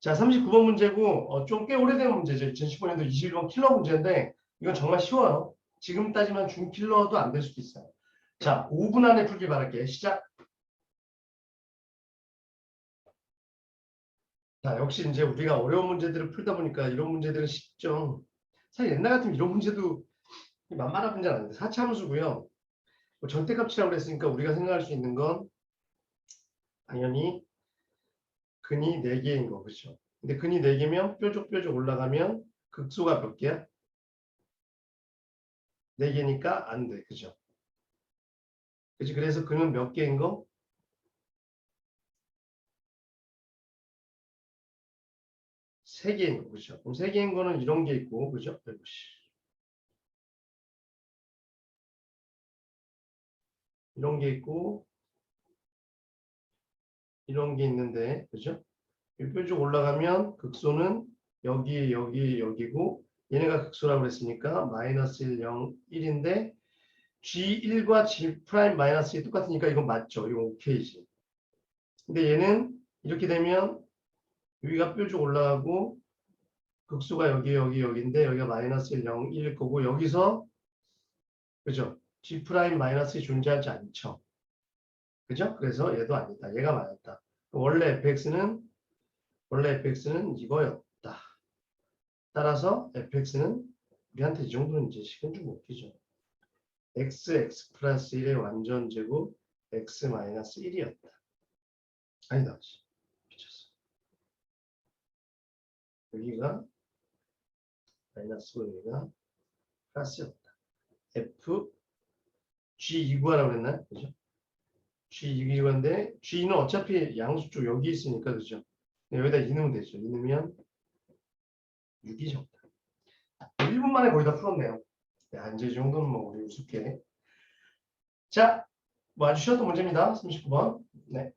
자, 39번 문제고 어, 좀 꽤 오래된 문제죠. 2015년도 21번 킬러 문제인데 이건 정말 쉬워요. 지금 따지면 중킬러도 안 될 수도 있어요. 자, 5분 안에 풀길 바랄게. 시작. 자, 역시 이제 우리가 어려운 문제들을 풀다 보니까 이런 문제들은 쉽죠. 사실 옛날 같으면 이런 문제도 만만한 문제는 아닌데 사차 함수고요. 뭐 절대값이라고 그랬으니까 우리가 생각할 수 있는 건 당연히 근이 4개인 거 그렇죠. 근데 근이 4개면 뾰족뾰족 올라가면 극소가 몇 개야? 4개니까 안 돼. 그죠? 그치? 그래서 근은 몇 개인 거? 세 개인 거, 그죠? 그럼 세 개인 거는 이런 게 있고, 그죠? 이런 게 있고, 이런 게 있는데, 그죠? 뾰족 올라가면 극소는 여기, 여기, 여기고, 얘네가 극소라고 그랬으니까 마이너스 1, 0, 1인데 G1과 G 프라임 마이너스 1 똑같으니까 이건 맞죠. 이건 오케이지. 근데 얘는 이렇게 되면 여기가 뾰족 올라가고 극수가 여기 여기 여기인데 여기가 마이너스 1, 0, 1일 거고 여기서 그죠? G 프라임 마이너스 1 존재하지 않죠. 그죠? 그래서 얘도 아니다. 얘가 맞았다. 원래 fx는 원래 fx는 이거였다. 따라서 fx는 우리한테 이 정도는 이제 식은 좀 웃기죠. x, x 플러스 1의 완전 제곱 x 마이너스 1이었다. 아니다. 미쳤어. 여기가 마이너스고 여기가 플러스였다. f g 2구하라고 그랬나? 그죠? G 2구인데 g는 어차피 양수 쪽 여기 있으니까 그죠? 여기다 2 넣으면 되죠. 2 넣으면 6이 정답. 1분 만에 거의 다 풀었네요. 야, 이제 이 정도는 뭐 우리 우습게. 자, 뭐 아주 쉬웠던 문제입니다. 39번. 네.